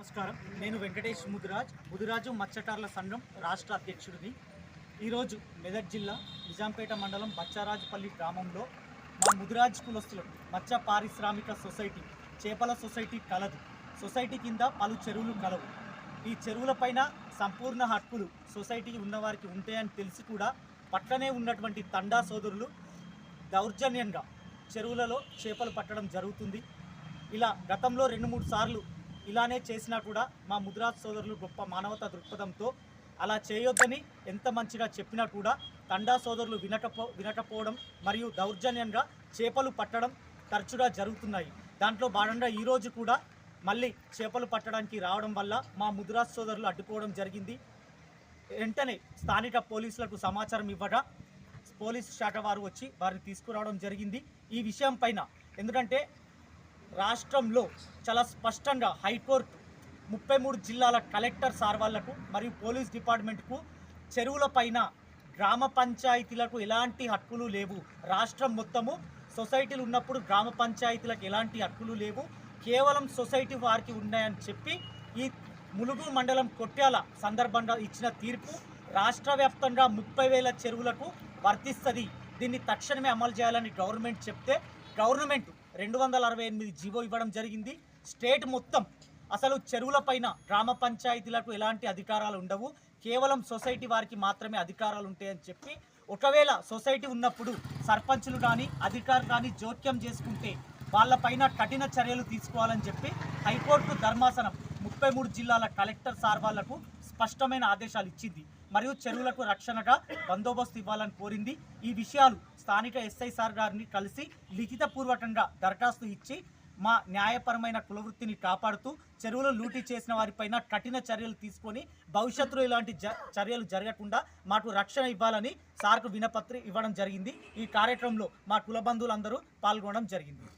నమస్కారం. నేను వెంకటేష్ ముదిరాజ్. ముదిరాజు మత్స్యకారుల సంఘం రాష్ట్ర అధ్యక్షుడిని. ఈరోజు మెదక్ జిల్లా నిజాంపేట మండలం బచ్చారాజుపల్లి గ్రామంలో మా ముదిరాజ్ కులస్తులు మత్స్య పారిశ్రామిక సొసైటీ చేపల సొసైటీ కలదు. సొసైటీ కింద పలు చెరువులు కలవు. ఈ చెరువులపైన సంపూర్ణ హక్కులు సొసైటీ ఉన్నవారికి ఉంటాయని తెలిసి కూడా పట్లనే ఉన్నటువంటి తండా సోదరులు దౌర్జన్యంగా చెరువులలో చేపలు పట్టడం జరుగుతుంది. ఇలా గతంలో రెండు మూడు సార్లు ఇలానే చేసినా కూడా మా ముద్రాజ్ సోదరులు గొప్ప మానవతా దృక్పథంతో అలా చేయొద్దని ఎంత మంచిగా చెప్పినా కూడా తండా సోదరులు వినకపో వినకపోవడం మరియు దౌర్జన్యంగా చేపలు పట్టడం తరచుగా జరుగుతున్నాయి. దాంట్లో భాగంగా ఈరోజు కూడా మళ్ళీ చేపలు పట్టడానికి రావడం వల్ల మా ముద్రాజ్ సోదరులు అడ్డుకోవడం జరిగింది. వెంటనే స్థానిక పోలీసులకు సమాచారం ఇవ్వగా పోలీసు శాఖ వారు వచ్చి వారిని తీసుకురావడం జరిగింది. ఈ విషయం పైన ఎందుకంటే రాష్ట్రంలో చాలా స్పష్టంగా హైకోర్టు ముప్పై మూడు జిల్లాల కలెక్టర్ సార్ వాళ్ళకు మరియు పోలీస్ డిపార్ట్మెంట్కు చెరువుల పైన గ్రామ పంచాయతీలకు ఎలాంటి హక్కులు లేవు. రాష్ట్రం మొత్తము సొసైటీలు ఉన్నప్పుడు గ్రామ పంచాయతీలకు ఎలాంటి హక్కులు లేవు. కేవలం సొసైటీ వారికి ఉన్నాయని చెప్పి ఈ ములుగు మండలం కొట్యాల సందర్భంగా ఇచ్చిన తీర్పు రాష్ట్ర వ్యాప్తంగా ముప్పై వేల చెరువులకు వర్తిస్తుంది. దీన్ని తక్షణమే అమలు చేయాలని గవర్నమెంట్ చెప్తే గవర్నమెంట్ రెండు వందల అరవై ఎనిమిది జీవో ఇవ్వడం జరిగింది. స్టేట్ మొత్తం అసలు చెరువులపైన గ్రామ పంచాయతీలకు ఎలాంటి అధికారాలు ఉండవు. కేవలం సొసైటీ వారికి మాత్రమే అధికారాలు ఉంటాయని చెప్పి ఒకవేళ సొసైటీ ఉన్నప్పుడు సర్పంచులు కానీ అధికారులు కానీ జోక్యం చేసుకుంటే వాళ్ళపైన కఠిన చర్యలు తీసుకోవాలని చెప్పి హైకోర్టు ధర్మాసనం ముప్పై మూడు జిల్లాల కలెక్టర్ సార్ వాళ్ళకు స్పష్టమైన ఆదేశాలు ఇచ్చింది. మరియు చెరువులకు రక్షణగా బందోబస్తు ఇవ్వాలని కోరింది. ఈ విషయాలు స్థానిక ఎస్ఐ సార్ గారిని కలిసి లిఖితపూర్వకంగా దరఖాస్తు ఇచ్చి మా న్యాయపరమైన కులవృత్తిని కాపాడుతూ చెరువులు లూటీ చేసిన వారిపైన కఠిన చర్యలు తీసుకొని భవిష్యత్తులో ఇలాంటి జ చర్యలు జరగకుండా మాకు రక్షణ ఇవ్వాలని సార్కు వినపత్రి ఇవ్వడం జరిగింది. ఈ కార్యక్రమంలో మా కుల బంధువులందరూ పాల్గొనడం జరిగింది.